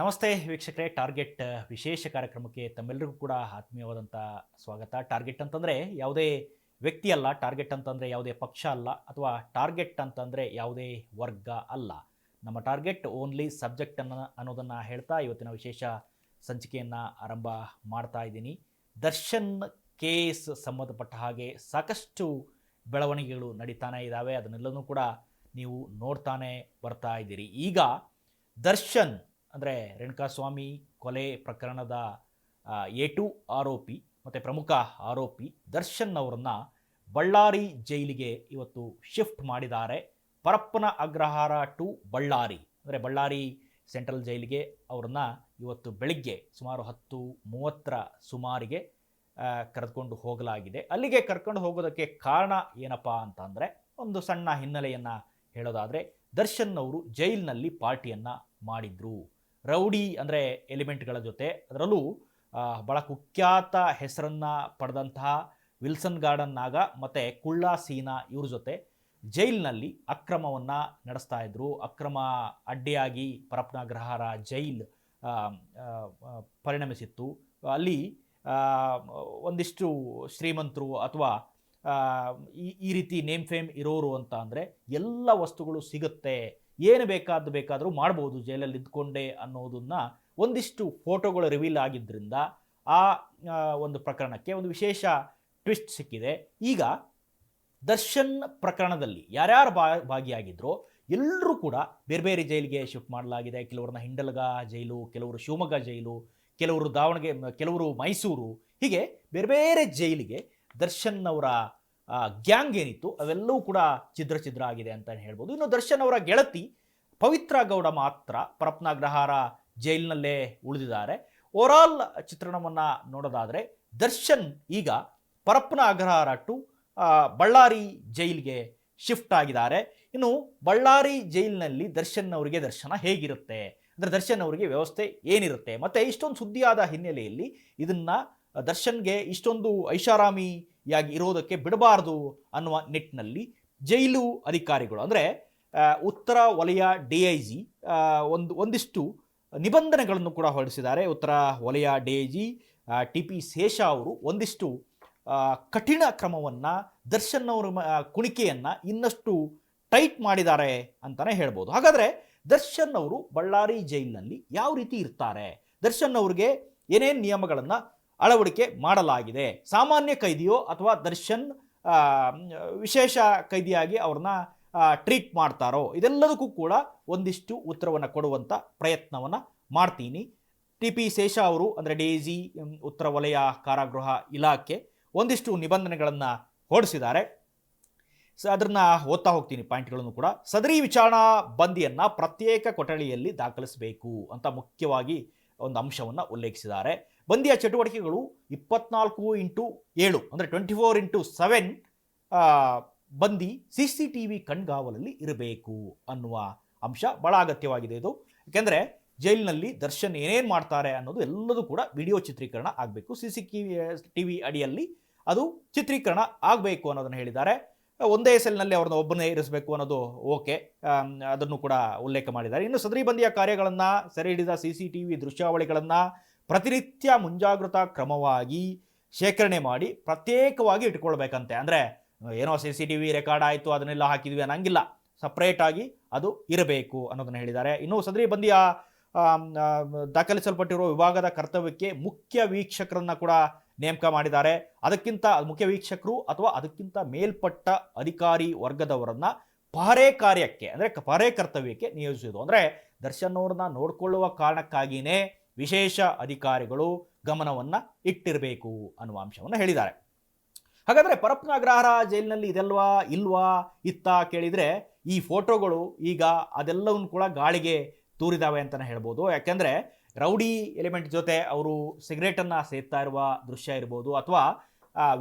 ನಮಸ್ತೆ ವೀಕ್ಷಕರೇ, ಟಾರ್ಗೆಟ್ ವಿಶೇಷ ಕಾರ್ಯಕ್ರಮಕ್ಕೆ ತಮ್ಮೆಲ್ಲರಿಗೂ ಕೂಡ ಆತ್ಮೀಯವಾದಂಥ ಸ್ವಾಗತ. ಟಾರ್ಗೆಟ್ ಅಂತಂದರೆ ಯಾವುದೇ ವ್ಯಕ್ತಿ ಅಲ್ಲ, ಟಾರ್ಗೆಟ್ ಅಂತಂದರೆ ಯಾವುದೇ ಪಕ್ಷ ಅಲ್ಲ, ಅಥವಾ ಟಾರ್ಗೆಟ್ ಅಂತಂದರೆ ಯಾವುದೇ ವರ್ಗ ಅಲ್ಲ. ನಮ್ಮ ಟಾರ್ಗೆಟ್ ಓನ್ಲಿ ಸಬ್ಜೆಕ್ಟ್ ಅನ್ನು, ಅನ್ನೋದನ್ನು ಹೇಳ್ತಾ ಇವತ್ತಿನ ವಿಶೇಷ ಸಂಚಿಕೆಯನ್ನು ಆರಂಭ ಮಾಡ್ತಾ ಇದ್ದೀನಿ. ದರ್ಶನ್ ಕೇಸ್ ಸಂಬಂಧಪಟ್ಟ ಹಾಗೆ ಸಾಕಷ್ಟು ಬೆಳವಣಿಗೆಗಳು ನಡೀತಾನೆ ಇದ್ದಾವೆ ಅದನ್ನೆಲ್ಲನೂ ಕೂಡ ನೀವು ನೋಡ್ತಾನೆ ಬರ್ತಾ ಇದ್ದೀರಿ. ಈಗ ದರ್ಶನ್ ಅಂದರೆ ರೇಣುಕಾಸ್ವಾಮಿ ಕೊಲೆ ಪ್ರಕರಣದ ಎ ಟು ಆರೋಪಿ ಮತ್ತು ಪ್ರಮುಖ ಆರೋಪಿ ದರ್ಶನ್ ಅವರನ್ನು ಬಳ್ಳಾರಿ ಜೈಲಿಗೆ ಇವತ್ತು ಶಿಫ್ಟ್ ಮಾಡಿದ್ದಾರೆ. ಪರಪ್ಪನ ಅಗ್ರಹಾರ ಟು ಬಳ್ಳಾರಿ. ಅಂದರೆ ಬಳ್ಳಾರಿ ಸೆಂಟ್ರಲ್ ಜೈಲಿಗೆ ಅವ್ರನ್ನ ಇವತ್ತು ಬೆಳಿಗ್ಗೆ ಸುಮಾರು ಹತ್ತು ಮೂವತ್ತರ ಸುಮಾರಿಗೆ ಕರೆದುಕೊಂಡು ಹೋಗಲಾಗಿದೆ. ಅಲ್ಲಿಗೆ ಕರ್ಕೊಂಡು ಹೋಗೋದಕ್ಕೆ ಕಾರಣ ಏನಪ್ಪ ಅಂತಂದರೆ ಒಂದು ಸಣ್ಣ ಹಿನ್ನೆಲೆಯನ್ನು ಹೇಳೋದಾದರೆ ದರ್ಶನ್ ಅವರು ಜೈಲಿನಲ್ಲಿ ಪಾರ್ಟಿಯನ್ನು ಮಾಡಿದ್ರು. ರೌಡಿ ಅಂದರೆ ಎಲಿಮೆಂಟ್ಗಳ ಜೊತೆ. ಅದರಲ್ಲೂ ಬಹಳ ಕುಖ್ಯಾತ ಹೆಸರನ್ನು ಪಡೆದಂತಹ ವಿಲ್ಸನ್ ಗಾರ್ಡನ್ ನಾಗ ಮತ್ತು ಕುಳ್ಳ ಸೀನಾ ಇವ್ರ ಜೊತೆ ಜೈಲಿನಲ್ಲಿ ಅಕ್ರಮವನ್ನು ನಡೆಸ್ತಾ ಇದ್ರು. ಅಕ್ರಮ ಅಡ್ಡಿಯಾಗಿ ಪರಪ್ನಾಗ್ರಹಾರ ಜೈಲ್ ಪರಿಣಮಿಸಿತ್ತು. ಅಲ್ಲಿ ಒಂದಿಷ್ಟು ಶ್ರೀಮಂತರು ಅಥವಾ ಈ ರೀತಿ ನೇಮ್ ಫೇಮ್ ಇರೋರು ಅಂತ ಅಂದರೆ ಎಲ್ಲ ವಸ್ತುಗಳು ಸಿಗುತ್ತೆ ಏನು ಬೇಕಾದ್ದು ಬೇಕಾದರೂ ಮಾಡ್ಬೋದು ಜೈಲಲ್ಲಿ ಇದ್ಕೊಂಡೆ ಅನ್ನೋದನ್ನು ಒಂದಿಷ್ಟು ಫೋಟೋಗಳು ರಿವೀಲ್ ಆಗಿದ್ದರಿಂದ ಆ ಒಂದು ಪ್ರಕರಣಕ್ಕೆ ಒಂದು ವಿಶೇಷ ಟ್ವಿಸ್ಟ್ ಸಿಕ್ಕಿದೆ. ಈಗ ದರ್ಶನ್ ಪ್ರಕರಣದಲ್ಲಿ ಯಾರ್ಯಾರು ಬಾ, ಭಾಗಿಯಾಗಿದ್ರೋ ಎಲ್ಲರೂ ಕೂಡ ಬೇರೆ ಬೇರೆ ಜೈಲಿಗೆ ಶಿಫ್ಟ್ ಮಾಡಲಾಗಿದೆ. ಕೆಲವ್ರನ್ನ ಹಿಂಡಲ್ಗ ಜೈಲು, ಕೆಲವರು ಶಿವಮೊಗ್ಗ ಜೈಲು, ಕೆಲವರು ದಾವಣಗೆರೆ, ಕೆಲವರು ಮೈಸೂರು ಹೀಗೆ ಬೇರೆ ಬೇರೆ ಜೈಲಿಗೆ ದರ್ಶನ್ ಅವರ ಗ್ಯಾಂಗ್ ಏನಿತ್ತು, ಅವೆಲ್ಲವೂ ಕೂಡ ಛಿದ್ರ ಛಿದ್ರ ಆಗಿದೆ ಅಂತ ಹೇಳ್ಬೋದು. ಇನ್ನು ದರ್ಶನ್ ಅವರ ಗೆಳತಿ ಪವಿತ್ರ ಗೌಡ ಮಾತ್ರ ಪರಪ್ನಾಗ್ರಹಾರ ಜೈಲಿನಲ್ಲೇ ಉಳಿದಿದ್ದಾರೆ. ಓವರಾಲ್ ಚಿತ್ರಣವನ್ನು ನೋಡೋದಾದರೆ, ದರ್ಶನ್ ಈಗ ಪರಪ್ನ ಅಗ್ರಹಾರ ಟು ಬಳ್ಳಾರಿ ಜೈಲಿಗೆ ಶಿಫ್ಟ್ ಆಗಿದ್ದಾರೆ. ಇನ್ನು ಬಳ್ಳಾರಿ ಜೈಲಿನಲ್ಲಿ ದರ್ಶನ್ ಅವರಿಗೆ ದರ್ಶನ ಹೇಗಿರುತ್ತೆ? ಅಂದರೆ ದರ್ಶನ್ ಅವರಿಗೆ ವ್ಯವಸ್ಥೆ ಏನಿರುತ್ತೆ? ಮತ್ತು ಇಷ್ಟೊಂದು ಸುದ್ದಿಯಾದ ಹಿನ್ನೆಲೆಯಲ್ಲಿ ಇದನ್ನು ದರ್ಶನ್ಗೆ ಇಷ್ಟೊಂದು ಐಷಾರಾಮಿಯಾಗಿ ಇರೋದಕ್ಕೆ ಬಿಡಬಾರದು ಅನ್ನುವ ನಿಟ್ಟಿನಲ್ಲಿ ಜೈಲು ಅಧಿಕಾರಿಗಳು, ಅಂದರೆ ಉತ್ತರ ವಲಯ ಡಿ ಐ ಜಿ ಒಂದು, ಒಂದಿಷ್ಟು ನಿಬಂಧನೆಗಳನ್ನು ಕೂಡ ಹೊರಡಿಸಿದ್ದಾರೆ. ಉತ್ತರ ವಲಯ D I G T P Shesha ಅವರು ಒಂದಿಷ್ಟು ಕಠಿಣ ಕ್ರಮವನ್ನು, ದರ್ಶನ್ ಅವರ ಕುಣಿಕೆಯನ್ನು ಇನ್ನಷ್ಟು ಟೈಟ್ ಮಾಡಿದ್ದಾರೆ ಅಂತಲೇ ಹೇಳ್ಬೋದು. ಹಾಗಾದರೆ ದರ್ಶನ್ ಅವರು ಬಳ್ಳಾರಿ ಜೈಲಿನಲ್ಲಿ ಯಾವ ರೀತಿ ಇರ್ತಾರೆ? ದರ್ಶನ್ ಅವ್ರಿಗೆ ಏನೇನು ನಿಯಮಗಳನ್ನು ಅಳವಡಿಕೆ ಮಾಡಲಾಗಿದೆ. ಸಾಮಾನ್ಯ ಕೈದಿಯೋ ಅಥವಾ ದರ್ಶನ್ ವಿಶೇಷ ಕೈದಿಯಾಗಿ ಅವ್ರನ್ನ ಟ್ರೀಟ್ ಮಾಡ್ತಾರೋ? ಇದೆಲ್ಲದಕ್ಕೂ ಕೂಡ ಒಂದಿಷ್ಟು ಉತ್ತರವನ್ನು ಕೊಡುವಂಥ ಪ್ರಯತ್ನವನ್ನು ಮಾಡ್ತೀನಿ. ಟಿ ಪಿ ಶೇಷ ಅವರು ಅಂದರೆ ಡಿ ಜಿ ಉತ್ತರ ವಲಯ ಕಾರಾಗೃಹ ಇಲಾಖೆ ಒಂದಿಷ್ಟು ನಿಬಂಧನೆಗಳನ್ನು ಹೊರಡಿಸಿದ್ದಾರೆ. ಸೊ ಅದನ್ನು ಓದ್ತಾ ಹೋಗ್ತೀನಿ ಪಾಯಿಂಟ್ಗಳನ್ನು ಕೂಡ. ಸದರಿ ವಿಚಾರಣಾ ಬಂದಿಯನ್ನು ಪ್ರತ್ಯೇಕ ಕೊಠಡಿಯಲ್ಲಿ ದಾಖಲಿಸಬೇಕು ಅಂತ ಮುಖ್ಯವಾಗಿ ಒಂದು ಅಂಶವನ್ನು ಉಲ್ಲೇಖಿಸಿದ್ದಾರೆ. ಬಂದಿಯ ಚಟುವಟಿಕೆಗಳು ಇಪ್ಪತ್ನಾಲ್ಕು ಇಂಟು ಏಳು, ಅಂದರೆ ಟ್ವೆಂಟಿ ಫೋರ್ ಇಂಟು ಸೆವೆನ್ ಬಂದಿ ಸಿ ಸಿ ಟಿ ವಿ ಕಣ್ಗಾವಲಲ್ಲಿ ಇರಬೇಕು ಅನ್ನುವ ಅಂಶ ಬಹಳ ಅಗತ್ಯವಾಗಿದೆ ಇದು. ಯಾಕೆಂದರೆ ಜೈಲಿನಲ್ಲಿ ದರ್ಶನ್ ಏನೇನು ಮಾಡ್ತಾರೆ ಅನ್ನೋದು ಎಲ್ಲದೂ ಕೂಡ ವಿಡಿಯೋ ಚಿತ್ರೀಕರಣ ಆಗಬೇಕು. ಸಿ ಸಿ ಟಿ ವಿ ಅಡಿಯಲ್ಲಿ ಅದು ಚಿತ್ರೀಕರಣ ಆಗಬೇಕು ಅನ್ನೋದನ್ನು ಹೇಳಿದ್ದಾರೆ. ಒಂದೇ ಸೆಲ್ನಲ್ಲಿ ಅವ್ರನ್ನ ಒಬ್ಬನೇ ಇರಿಸಬೇಕು ಅನ್ನೋದು ಓಕೆ. ಅದನ್ನು ಕೂಡ ಉಲ್ಲೇಖ ಮಾಡಿದ್ದಾರೆ. ಇನ್ನು ಸದರಿ ಬಂದಿಯ ಕಾರ್ಯಗಳನ್ನು ಸೆರೆ ಹಿಡಿದ ಸಿ ಸಿ ಟಿ ವಿ ದೃಶ್ಯಾವಳಿಗಳನ್ನು ಪ್ರತಿನಿತ್ಯ ಮುಂಜಾಗ್ರತಾ ಕ್ರಮವಾಗಿ ಶೇಖರಣೆ ಮಾಡಿ ಪ್ರತ್ಯೇಕವಾಗಿ ಇಟ್ಕೊಳ್ಬೇಕಂತೆ ಅಂದರೆ, ಏನೋ C C T V record ಆಯಿತು, ಅದನ್ನೆಲ್ಲ ಹಾಕಿದ್ವಿ ಅನ್ನಂಗಿಲ್ಲ. ಸಪ್ರೇಟಾಗಿ ಅದು ಇರಬೇಕು ಅನ್ನೋದನ್ನು ಹೇಳಿದ್ದಾರೆ. ಇನ್ನು ಸದರಿ ಬಂದಿಯ ದಾಖಲಿಸಲ್ಪಟ್ಟಿರುವ ವಿಭಾಗದ ಕರ್ತವ್ಯಕ್ಕೆ ಮುಖ್ಯ ವೀಕ್ಷಕರನ್ನು ಕೂಡ ನೇಮಕ ಮಾಡಿದ್ದಾರೆ. ಅದಕ್ಕಿಂತ ಮುಖ್ಯ ವೀಕ್ಷಕರು ಅಥವಾ ಅದಕ್ಕಿಂತ ಮೇಲ್ಪಟ್ಟ ಅಧಿಕಾರಿ ವರ್ಗದವರನ್ನು ಪಹರೆ ಕಾರ್ಯಕ್ಕೆ, ಅಂದರೆ ಪಹರೆ ಕರ್ತವ್ಯಕ್ಕೆ ನಿಯೋಜಿಸಿದ್ದು. ಅಂದರೆ ದರ್ಶನ್ ಅವ್ರನ್ನ ನೋಡಿಕೊಳ್ಳುವ ಕಾರಣಕ್ಕಾಗಿಯೇ ವಿಶೇಷ ಅಧಿಕಾರಿಗಳು ಗಮನವನ್ನು ಇಟ್ಟಿರಬೇಕು ಅನ್ನುವ ಅಂಶವನ್ನು ಹೇಳಿದ್ದಾರೆ. ಹಾಗಾದರೆ ಪರಪ್ನಾಗ್ರಹಾರ ಜೈಲಿನಲ್ಲಿ ಇದೆಲ್ವಾ, ಇಲ್ವಾ, ಇತ್ತ ಕೇಳಿದರೆ ಈ ಫೋಟೋಗಳು ಈಗ ಅದೆಲ್ಲವನ್ನು ಕೂಡ ಗಾಳಿಗೆ ತೂರಿದಾವೆ ಅಂತಲೇ ಹೇಳ್ಬೋದು. ಯಾಕೆಂದರೆ ರೌಡಿ ಎಲಿಮೆಂಟ್ ಜೊತೆ ಅವರು ಸಿಗರೇಟನ್ನು ಸೇರ್ತಾ ಇರುವ ದೃಶ್ಯ ಇರ್ಬೋದು ಅಥವಾ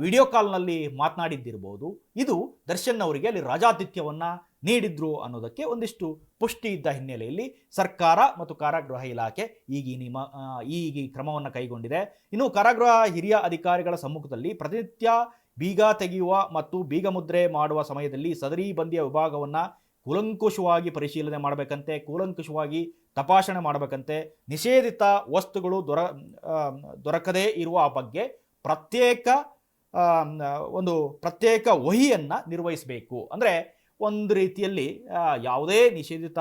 ವಿಡಿಯೋ ಕಾಲ್ನಲ್ಲಿ ಮಾತನಾಡಿದ್ದಿರ್ಬೋದು. ಇದು ದರ್ಶನ್ ಅವರಿಗೆ ಅಲ್ಲಿ ರಾಜಾತಿಥ್ಯವನ್ನು ನೀಡಿದ್ರು ಅನ್ನೋದಕ್ಕೆ ಒಂದಿಷ್ಟು ಪುಷ್ಟಿ ಇದ್ದ ಹಿನ್ನೆಲೆಯಲ್ಲಿ ಸರ್ಕಾರ ಮತ್ತು ಕಾರಾಗೃಹ ಇಲಾಖೆ ಈಗ ಈ ಆ, ಈಗ ಈ ಕ್ರಮವನ್ನು ಕೈಗೊಂಡಿದೆ. ಇನ್ನು ಕಾರಾಗೃಹ ಹಿರಿಯ ಅಧಿಕಾರಿಗಳ ಸಮ್ಮುಖದಲ್ಲಿ ಪ್ರತಿನಿತ್ಯ ಬೀಗ ತೆಗೆಯುವ ಮತ್ತು ಬೀಗ ಮುದ್ರೆ ಮಾಡುವ ಸಮಯದಲ್ಲಿ ಸದರಿ ಬಂದಿಯ ವಿಭಾಗವನ್ನು ಕೂಲಂಕುಷವಾಗಿ ಪರಿಶೀಲನೆ ಮಾಡಬೇಕಂತೆ ಕೂಲಂಕುಷವಾಗಿ ತಪಾಸಣೆ ಮಾಡಬೇಕಂತೆ ನಿಷೇಧಿತ ವಸ್ತುಗಳು ದೊರ ಆ, ದೊರಕದೇ ಇರುವ ಬಗ್ಗೆ ಪ್ರತ್ಯೇಕ ಆ, ಒಂದು ಪ್ರತ್ಯೇಕ ವಹಿಯನ್ನು ನಿರ್ವಹಿಸಬೇಕು. ಅಂದರೆ ಒಂದು ರೀತಿಯಲ್ಲಿ ಯಾವುದೇ ನಿಷೇಧಿತ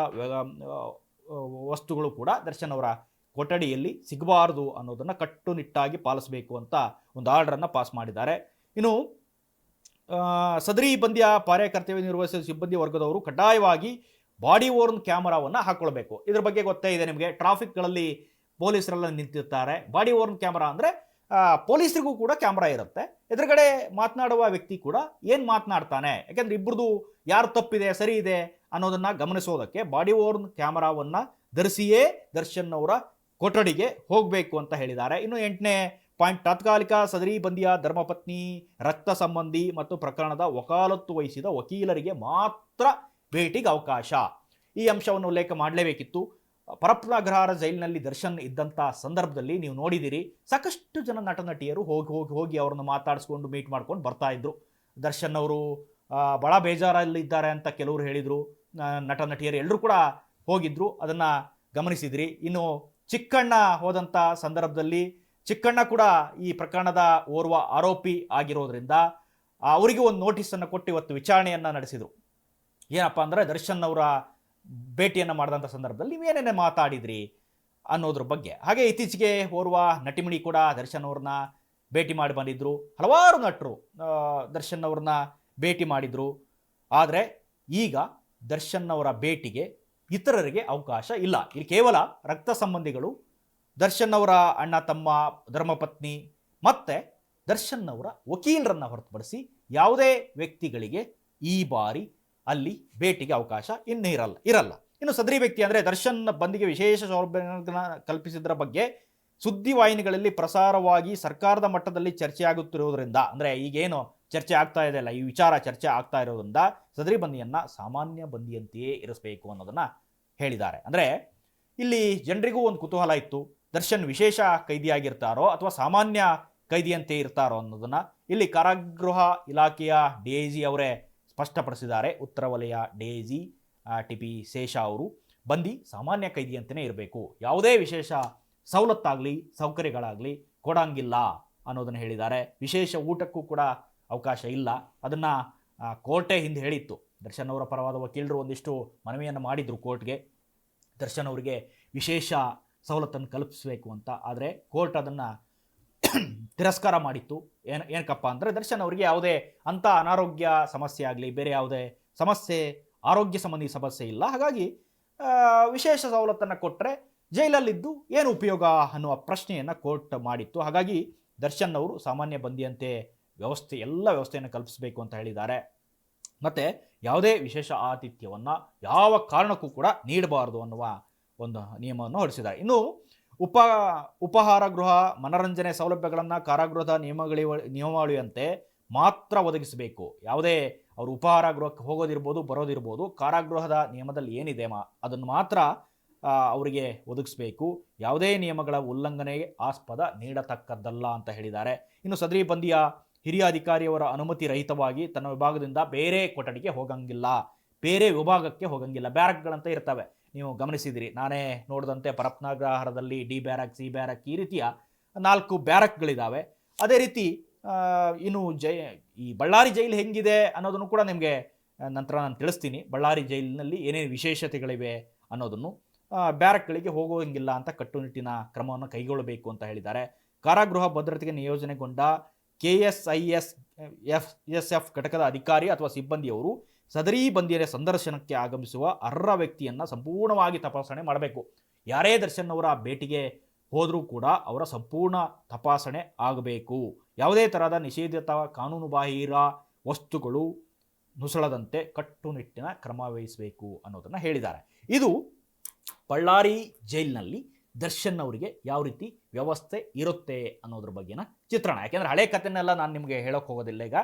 ವಸ್ತುಗಳು ಕೂಡ ದರ್ಶನ್ ಅವರ ಕೊಠಡಿಯಲ್ಲಿ ಸಿಗಬಾರದು ಅನ್ನೋದನ್ನು ಕಟ್ಟುನಿಟ್ಟಾಗಿ ಪಾಲಿಸಬೇಕು ಅಂತ ಒಂದು ಆರ್ಡರನ್ನು ಪಾಸ್ ಮಾಡಿದ್ದಾರೆ. ಇನ್ನು ಸದರಿ ಬಂದಿಯ ಕಾರ್ಯಕರ್ತವ್ಯ ನಿರ್ವಹಿಸಿದ ಸಿಬ್ಬಂದಿ ವರ್ಗದವರು ಕಡ್ಡಾಯವಾಗಿ ಬಾಡಿ ಓರ್ನ್ ಕ್ಯಾಮರಾವನ್ನು ಹಾಕ್ಕೊಳ್ಬೇಕು ಇದ್ರ ಬಗ್ಗೆ ಗೊತ್ತೇ ಇದೆ ನಿಮಗೆ. ಟ್ರಾಫಿಕ್ಗಳಲ್ಲಿ ಪೊಲೀಸರೆಲ್ಲ ನಿಂತಿರ್ತಾರೆ. ಬಾಡಿ ಓರ್ನ್ ಕ್ಯಾಮರಾ ಅಂದರೆ ಪೊಲೀಸರಿಗೂ ಕೂಡ ಕ್ಯಾಮ್ರಾ ಇರುತ್ತೆ. ಎದುರುಗಡೆ ಮಾತನಾಡುವ ವ್ಯಕ್ತಿ ಕೂಡ ಏನು ಮಾತನಾಡ್ತಾನೆ? ಯಾಕೆಂದ್ರೆ ಇಬ್ಬರದು ಯಾರು ತಪ್ಪಿದೆ, ಸರಿ ಇದೆ ಅನ್ನೋದನ್ನು ಗಮನಿಸೋದಕ್ಕೆ ಬಾಡಿ ಓರ್ನ್ ಕ್ಯಾಮರಾವನ್ನು ಧರಿಸಿಯೇ ದರ್ಶನ್ ಅವರ ಕೊಠಡಿಗೆ ಹೋಗಬೇಕು ಅಂತ ಹೇಳಿದ್ದಾರೆ. ಇನ್ನು ಎಂಟನೇ ಪಾಯಿಂಟ್, ತಾತ್ಕಾಲಿಕ ಸದರಿ ಬಂದಿಯ ಧರ್ಮಪತ್ನಿ, ರಕ್ತ ಸಂಬಂಧಿ ಮತ್ತು ಪ್ರಕರಣದ ವಕಾಲತ್ತು ವಹಿಸಿದ ವಕೀಲರಿಗೆ ಮಾತ್ರ ಭೇಟಿಗೆ ಅವಕಾಶ. ಈ ಅಂಶವನ್ನು ಉಲ್ಲೇಖ ಮಾಡಲೇಬೇಕಿತ್ತು. ಪರಪ್ನಾಗ್ರಹಾರ ಜೈಲಿನಲ್ಲಿ ದರ್ಶನ್ ಇದ್ದಂಥ ಸಂದರ್ಭದಲ್ಲಿ ನೀವು ನೋಡಿದಿರಿ, ಸಾಕಷ್ಟು ಜನ ನಟ ನಟಿಯರು ಹೋಗಿ ಹೋಗಿ ಹೋಗಿ ಅವ್ರನ್ನ ಮಾತಾಡಿಸ್ಕೊಂಡು ಮೀಟ್ ಮಾಡ್ಕೊಂಡು ಬರ್ತಾ ಇದ್ರು. ದರ್ಶನ್ ಅವರು ಭಾಳ ಬೇಜಾರಲ್ಲಿದ್ದಾರೆ ಅಂತ ಕೆಲವರು ಹೇಳಿದರು. ನಟ ನಟಿಯರು ಎಲ್ಲರೂ ಕೂಡ ಹೋಗಿದ್ರು, ಅದನ್ನು ಗಮನಿಸಿದ್ರಿ. ಇನ್ನು ಚಿಕ್ಕಣ್ಣ ಹೋದಂಥ ಸಂದರ್ಭದಲ್ಲಿ ಚಿಕ್ಕಣ್ಣ ಕೂಡ ಈ ಪ್ರಕರಣದ ಓರ್ವ ಆರೋಪಿ ಆಗಿರೋದ್ರಿಂದ ಅವರಿಗೆ ಒಂದು ನೋಟಿಸನ್ನು ಕೊಟ್ಟು ಇವತ್ತು ವಿಚಾರಣೆಯನ್ನು ನಡೆಸಿದರು. ಏನಪ್ಪ ಅಂದರೆ ದರ್ಶನ್ ಅವರ ಭೇಟಿಯನ್ನು ಮಾಡಿದಂಥ ಸಂದರ್ಭದಲ್ಲಿ ನೀವೇನೇನೆ ಮಾತಾಡಿದ್ರಿ ಅನ್ನೋದ್ರ ಬಗ್ಗೆ. ಹಾಗೆ ಇತ್ತೀಚೆಗೆ ಓರ್ವ ನಟಿಮಣಿ ಕೂಡ ದರ್ಶನ್ ಅವ್ರನ್ನ ಭೇಟಿ ಮಾಡಿ ಬಂದಿದ್ದರು ಹಲವಾರು ನಟರು ದರ್ಶನ್ ಅವ್ರನ್ನ ಭೇಟಿ ಮಾಡಿದರು. ಆದರೆ ಈಗ ದರ್ಶನ್ ಅವರ ಭೇಟಿಗೆ ಇತರರಿಗೆ ಅವಕಾಶ ಇಲ್ಲ. ಇಲ್ಲಿ ಕೇವಲ ರಕ್ತ ಸಂಬಂಧಿಗಳು, ದರ್ಶನ್ ಅವರ ಅಣ್ಣ, ತಮ್ಮ ಧರ್ಮಪತ್ನಿ ಮತ್ತು ದರ್ಶನ್ ಅವರ ವಕೀಲರನ್ನು ಹೊರತುಪಡಿಸಿ ಯಾವುದೇ ವ್ಯಕ್ತಿಗಳಿಗೆ ಈ ಬಾರಿ ಅಲ್ಲಿ ಭೇಟಿಗೆ ಅವಕಾಶ ಇನ್ನೂ ಇರಲ್ಲ ಇರಲ್ಲ. ಇನ್ನು ಸದರಿ ವ್ಯಕ್ತಿ ಅಂದರೆ ದರ್ಶನ್ ಬಂದಿಗೆ ವಿಶೇಷ ಸೌಲಭ್ಯ ಕಲ್ಪಿಸಿದ್ರ ಬಗ್ಗೆ ಸುದ್ದಿವಾಹಿನಿಗಳಲ್ಲಿ ಪ್ರಸಾರವಾಗಿ ಸರ್ಕಾರದ ಮಟ್ಟದಲ್ಲಿ ಚರ್ಚೆ ಆಗುತ್ತಿರುವುದರಿಂದ, ಅಂದರೆ ಈಗೇನು ಚರ್ಚೆ ಆಗ್ತಾ ಇದೆ ಅಲ್ಲ, ಈ ವಿಚಾರ ಚರ್ಚೆ ಆಗ್ತಾ ಇರೋದ್ರಿಂದ ಸದರಿ ಬಂದಿಯನ್ನು ಸಾಮಾನ್ಯ ಬಂದಿಯಂತೆಯೇ ಇರಿಸಬೇಕು ಅನ್ನೋದನ್ನು ಹೇಳಿದ್ದಾರೆ. ಅಂದರೆ ಇಲ್ಲಿ ಜನರಿಗೂ ಒಂದು ಕುತೂಹಲ ಇತ್ತು, ದರ್ಶನ್ ವಿಶೇಷ ಕೈದಿಯಾಗಿರ್ತಾರೋ ಅಥವಾ ಸಾಮಾನ್ಯ ಕೈದಿಯಂತೆ ಇರ್ತಾರೋ ಅನ್ನೋದನ್ನು ಇಲ್ಲಿ ಕಾರಾಗೃಹ ಇಲಾಖೆಯ ಡಿ ಐ ಜಿ ಅವರೇ ಸ್ಪಷ್ಟಪಡಿಸಿದ್ದಾರೆ. ಉತ್ತರ ವಲಯ D I G T P Shesha ಅವರು, ಬಂದಿ ಸಾಮಾನ್ಯ ಕೈದಿ ಅಂತಲೇ ಇರಬೇಕು. ಯಾವುದೇ ವಿಶೇಷ ಸವಲತ್ತಾಗಲಿ, ಸೌಕರ್ಯಗಳಾಗಲಿ ಕೊಡಂಗಿಲ್ಲ ಅನ್ನೋದನ್ನು ಹೇಳಿದ್ದಾರೆ. ವಿಶೇಷ ಊಟಕ್ಕೂ ಕೂಡ ಅವಕಾಶ ಇಲ್ಲ. ಅದನ್ನು ಕೋರ್ಟೇ ಹಿಂದೆ ಹೇಳಿತ್ತು. ದರ್ಶನ್ ಅವರ ಪರವಾದ ವಕೀಲರು ಒಂದಿಷ್ಟು ಮನವಿಯನ್ನು ಮಾಡಿದರು ಕೋರ್ಟ್ಗೆ. ದರ್ಶನ್ ಅವರಿಗೆ ವಿಶೇಷ ಸವಲತ್ತನ್ನು ಕಲ್ಪಿಸಬೇಕು ಅಂತ. ಆದರೆ ಕೋರ್ಟ್ ಅದನ್ನು ತಿರಸ್ಕಾರ ಮಾಡಿತ್ತು. ಏನು, ಏನಕ್ಕಪ್ಪ ಅಂದರೆ ದರ್ಶನ್ ಅವರಿಗೆ ಯಾವುದೇ ಅಂಥ ಅನಾರೋಗ್ಯ ಸಮಸ್ಯೆ ಆಗಲಿ, ಬೇರೆ ಯಾವುದೇ ಸಮಸ್ಯೆ, ಆರೋಗ್ಯ ಸಂಬಂಧಿ ಸಮಸ್ಯೆ ಇಲ್ಲ. ಹಾಗಾಗಿ ವಿಶೇಷ ಸವಲತ್ತನ್ನು ಕೊಟ್ಟರೆ ಜೈಲಲ್ಲಿದ್ದು ಏನು ಉಪಯೋಗ ಅನ್ನುವ ಪ್ರಶ್ನೆಯನ್ನು ಕೋರ್ಟ್ ಮಾಡಿತ್ತು. ಹಾಗಾಗಿ ದರ್ಶನ್ ಅವರು ಸಾಮಾನ್ಯ ಬಂದಿಯಂತೆ ವ್ಯವಸ್ಥೆ, ಎಲ್ಲ ವ್ಯವಸ್ಥೆಯನ್ನು ಕಲ್ಪಿಸಬೇಕು ಅಂತ ಹೇಳಿದ್ದಾರೆ. ಮತ್ತು ಯಾವುದೇ ವಿಶೇಷ ಆತಿಥ್ಯವನ್ನು ಯಾವ ಕಾರಣಕ್ಕೂ ಕೂಡ ನೀಡಬಾರದು ಅನ್ನುವ ಒಂದು ನಿಯಮವನ್ನು ಹೊರಡಿಸಿದ್ದಾರೆ. ಇನ್ನು ಉಪ, ಉಪಹಾರ ಗೃಹ, ಮನರಂಜನೆ ಸೌಲಭ್ಯಗಳನ್ನು ಕಾರಾಗೃಹದ ನಿಯಮಗಳ ನಿಯಮಾವಳಿಯಂತೆ ಮಾತ್ರ ಒದಗಿಸಬೇಕು. ಯಾವುದೇ ಅವರು ಉಪಹಾರ ಗೃಹಕ್ಕೆ ಹೋಗೋದಿರ್ಬೋದು, ಬರೋದಿರ್ಬೋದು, ಕಾರಾಗೃಹದ ನಿಯಮದಲ್ಲಿ ಏನಿದೆ ಮಾ, ಅದನ್ನು ಮಾತ್ರ ಅವರಿಗೆ ಒದಗಿಸಬೇಕು. ಯಾವುದೇ ನಿಯಮಗಳ ಉಲ್ಲಂಘನೆಗೆ ಆಸ್ಪದ ನೀಡತಕ್ಕದ್ದಲ್ಲ ಅಂತ ಹೇಳಿದ್ದಾರೆ. ಇನ್ನು ಸದರಿ ಬಂದಿಯ ಹಿರಿಯ ಅಧಿಕಾರಿಯವರ ಅನುಮತಿ ರಹಿತವಾಗಿ ತನ್ನ ವಿಭಾಗದಿಂದ ಬೇರೆ ಕೊಠಡಿಗೆ ಹೋಗಂಗಿಲ್ಲ. ಬೇರೆ ವಿಭಾಗಕ್ಕೆ ಹೋಗಂಗಿಲ್ಲ. ಬ್ಯಾರಕ್ಗಳಂತ ಇರ್ತವೆ. ನೀವು ಗಮನಿಸಿದಿರಿ. ನಾನೇ ನೋಡಿದಂತೆ ಪರಪ್ನಾಗ್ರಹಾರದಲ್ಲಿ ಡಿ ಬ್ಯಾರಕ್, ಸಿ ಬ್ಯಾರಕ್ ಈ ರೀತಿಯ ನಾಲ್ಕು ಬ್ಯಾರಕ್ಗಳಿದ್ದಾವೆ ಅದೇ ರೀತಿ ಇನ್ನು ಜೈ, ಈ ಬಳ್ಳಾರಿ ಜೈಲು ಹೆಂಗಿದೆ ಅನ್ನೋದನ್ನು ಕೂಡ ನಿಮಗೆ ನಂತರ ನಾನು ತಿಳಿಸ್ತೀನಿ. ಬಳ್ಳಾರಿ ಜೈಲಿನಲ್ಲಿ ಏನೇನು ವಿಶೇಷತೆಗಳಿವೆ ಅನ್ನೋದನ್ನು ಬ್ಯಾರಕ್ಗಳಿಗೆ ಹೋಗೋಂಗಿಲ್ಲ ಅಂತ ಕಟ್ಟುನಿಟ್ಟಿನ ಕ್ರಮವನ್ನು ಕೈಗೊಳ್ಳಬೇಕು ಅಂತ ಹೇಳಿದ್ದಾರೆ. ಕಾರಾಗೃಹ ಭದ್ರತೆಗೆ ನಿಯೋಜನೆಗೊಂಡ K S I S, F S F ಘಟಕದ ಅಧಿಕಾರಿ ಅಥವಾ ಸಿಬ್ಬಂದಿಯವರು ಸದರಿ ಬಂದಿಯರ ಸಂದರ್ಶನಕ್ಕೆ ಆಗಮಿಸುವ ಅರ್ಹ ವ್ಯಕ್ತಿಯನ್ನು ಸಂಪೂರ್ಣವಾಗಿ ತಪಾಸಣೆ ಮಾಡಬೇಕು. ಯಾರೇ ದರ್ಶನ್ ಅವರ ಭೇಟಿಗೆ ಹೋದರೂ ಕೂಡ ಅವರ ಸಂಪೂರ್ಣ ತಪಾಸಣೆ ಆಗಬೇಕು. ಯಾವುದೇ ಥರದ ನಿಷೇಧಿತ ಕಾನೂನುಬಾಹಿರ ವಸ್ತುಗಳು ನುಸುಳದಂತೆ ಕಟ್ಟುನಿಟ್ಟಿನ ಕ್ರಮ ವಹಿಸಬೇಕು ಅನ್ನೋದನ್ನು ಹೇಳಿದ್ದಾರೆ. ಇದು ಬಳ್ಳಾರಿ ಜೈಲಿನಲ್ಲಿ ದರ್ಶನ್ ಅವರಿಗೆ ಯಾವ ರೀತಿ ವ್ಯವಸ್ಥೆ ಇರುತ್ತೆ ಅನ್ನೋದ್ರ ಬಗ್ಗೆನ ಚಿತ್ರಣ. ಯಾಕೆಂದರೆ ಹಳೆ ಕಥೆನೆಲ್ಲ ನಾನು ನಿಮಗೆ ಹೇಳೋಕೆ ಹೋಗೋದಿಲ್ಲ ಈಗ.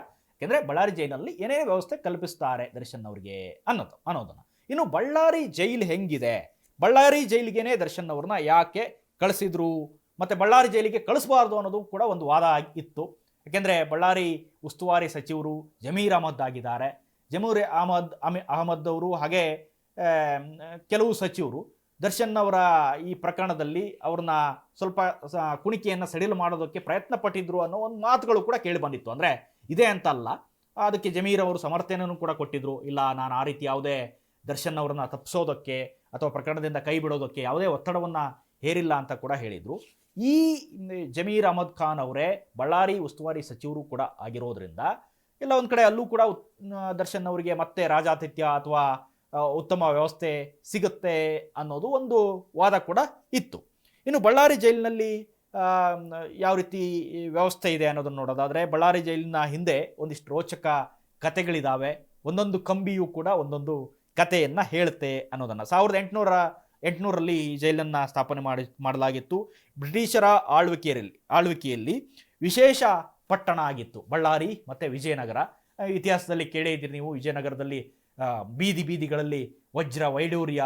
ಯಾಕೆಂದರೆ ಬಳ್ಳಾರಿ ಜೈಲಿನಲ್ಲಿ ಏನೇ ವ್ಯವಸ್ಥೆ ಕಲ್ಪಿಸ್ತಾರೆ ದರ್ಶನ್ ಅವ್ರಿಗೆ ಅನ್ನೋದು, ಅನ್ನೋದನ್ನು. ಇನ್ನು ಬಳ್ಳಾರಿ ಜೈಲು ಹೆಂಗಿದೆ? ಬಳ್ಳಾರಿ ಜೈಲಿಗೇನೆ ದರ್ಶನ್ ಅವ್ರನ್ನ ಯಾಕೆ ಕಳಿಸಿದ್ರು? ಮತ್ತು ಬಳ್ಳಾರಿ ಜೈಲಿಗೆ ಕಳಿಸಬಾರ್ದು ಅನ್ನೋದು ಕೂಡ ಒಂದು ವಾದ ಇತ್ತು. ಯಾಕೆಂದರೆ ಬಳ್ಳಾರಿ ಉಸ್ತುವಾರಿ ಸಚಿವರು ಜಮೀರ್ ಅಹಮದ್ ಆಗಿದ್ದಾರೆ. ಜಮೀರ್ ಅಹಮದ್, ಅಮಿ ಅಹಮದ್ ಅವರು ಹಾಗೆ ಕೆಲವು ಸಚಿವರು ದರ್ಶನ್ ಅವರ ಈ ಪ್ರಕರಣದಲ್ಲಿ ಅವ್ರನ್ನ ಸ್ವಲ್ಪ ಕುಣಿಕೆಯನ್ನು ಸಡಿಲು ಮಾಡೋದಕ್ಕೆ ಪ್ರಯತ್ನ ಪಟ್ಟಿದ್ರು ಅನ್ನೋ ಒಂದು ಮಾತುಗಳು ಕೂಡ ಕೇಳಿ ಬಂದಿತ್ತು. ಅಂದರೆ ಇದೇ ಅಂತ ಅಲ್ಲ ಅದಕ್ಕೆ ಜಮೀರ್ ಅವರು ಸಮರ್ಥನೆಯನ್ನು ಕೂಡ ಕೊಟ್ಟಿದ್ರು. ಇಲ್ಲ, ನಾನು ಆ ರೀತಿ ಯಾವುದೇ ದರ್ಶನ್ ಅವರನ್ನ ತಪ್ಪಿಸೋದಕ್ಕೆ ಅಥವಾ ಪ್ರಕರಣದಿಂದ ಕೈ ಬಿಡೋದಕ್ಕೆ ಯಾವುದೇ ಒತ್ತಡವನ್ನು ಹೇರಿಲ್ಲ ಅಂತ ಕೂಡ ಹೇಳಿದರು. ಈ ಜಮೀರ್ ಅಹಮದ್ ಖಾನ್ ಅವರೇ ಬಳ್ಳಾರಿ ಉಸ್ತುವಾರಿ ಸಚಿವರು ಕೂಡ ಆಗಿರೋದ್ರಿಂದ ಎಲ್ಲ ಒಂದು ಕಡೆ ಅಲ್ಲೂ ಕೂಡ ದರ್ಶನ್ ಅವರಿಗೆ ಮತ್ತೆ ರಾಜಾತಿಥ್ಯ ಅಥವಾ ಉತ್ತಮ ವ್ಯವಸ್ಥೆ ಸಿಗುತ್ತೆ ಅನ್ನೋದು ಒಂದು ವಾದ ಕೂಡ ಇತ್ತು. ಇನ್ನು ಬಳ್ಳಾರಿ ಜೈಲಿನಲ್ಲಿ ಯಾವ ರೀತಿ ವ್ಯವಸ್ಥೆ ಇದೆ ಅನ್ನೋದನ್ನು ನೋಡೋದಾದರೆ ಬಳ್ಳಾರಿ ಜೈಲಿನ ಹಿಂದೆ ಒಂದಿಷ್ಟು ರೋಚಕ ಕತೆಗಳಿದ್ದಾವೆ ಒಂದೊಂದು ಕಂಬಿಯೂ ಕೂಡ ಒಂದೊಂದು ಕಥೆಯನ್ನು ಹೇಳುತ್ತೆ ಅನ್ನೋದನ್ನು. ಸಾವಿರದ ಎಂಟುನೂರ, ಎಂಟುನೂರಲ್ಲಿ ಈ ಜೈಲನ್ನು ಸ್ಥಾಪನೆ ಮಾಡಿ, ಮಾಡಲಾಗಿತ್ತು. ಬ್ರಿಟಿಷರ ಆಳ್ವಿಕೆಯಲ್ಲಿ ಆಳ್ವಿಕೆಯಲ್ಲಿ ವಿಶೇಷ ಪಟ್ಟಣ ಆಗಿತ್ತು. ಬಳ್ಳಾರಿ ಮತ್ತು ವಿಜಯನಗರ. ಇತಿಹಾಸದಲ್ಲಿ ಕೇಳೇ ಇದ್ದೀರಿ ನೀವು, ವಿಜಯನಗರದಲ್ಲಿ ಬೀದಿ ಬೀದಿಗಳಲ್ಲಿ ವಜ್ರ ವೈಡೂರ್ಯ